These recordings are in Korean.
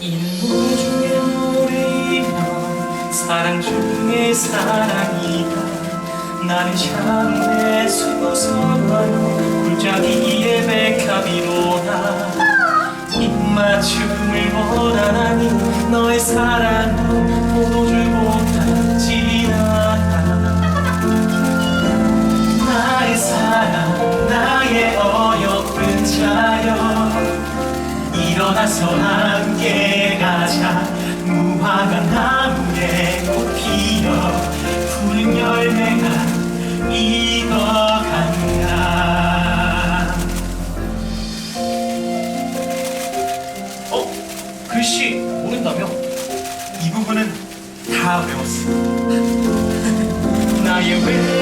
인물 중에 노래이며 사랑 중에 사랑이다. 나는 향내 숨어서가요 굴자기에 백합이로다 입맞춤을 원하나니 너의 사랑 일어나서 함께 가자 무화과 나무에 꽃 피어 푸른 열매가 익어간다 어? 글씨 모른다며? 이 부분은 다 외웠어 나의 왼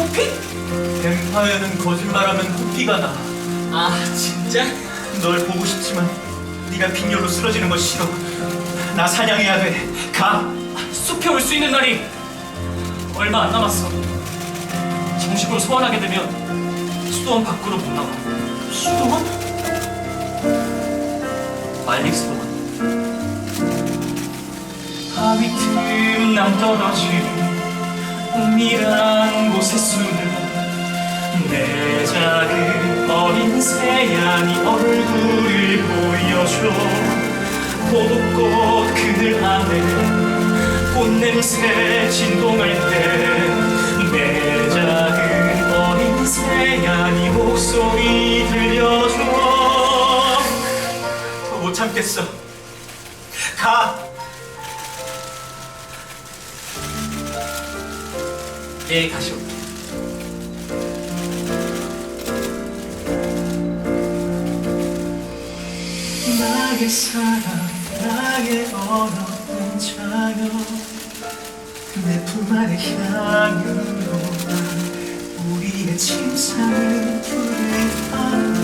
코피? 뱀파이어는 거짓말하면 코피가 나. 아 진짜? 널 보고 싶지만 네가 빈혈로 쓰러지는 거 싫어. 나 사냥해야 돼. 가. 숲에 올 수 있는 날이 얼마 안 남았어. 정식으로 소환하게 되면 수도원 밖으로 못 나가. 수도원? 말릭 수도원. 바위 틈 남떨어진 은밀 한 곳에 숨은 내 작은 어린 새야니 얼굴을 보여줘. 포도꽃 그늘 안에 꽃냄새 진동할 때내 작은 어린 새야니 목소리 들려줘. 더 못 참겠어. 가. 예, 다시 올게. 나의 사랑, 나의 어려운 자녀, 내품 안의 향유로다 우리의 침상을 불을 안아.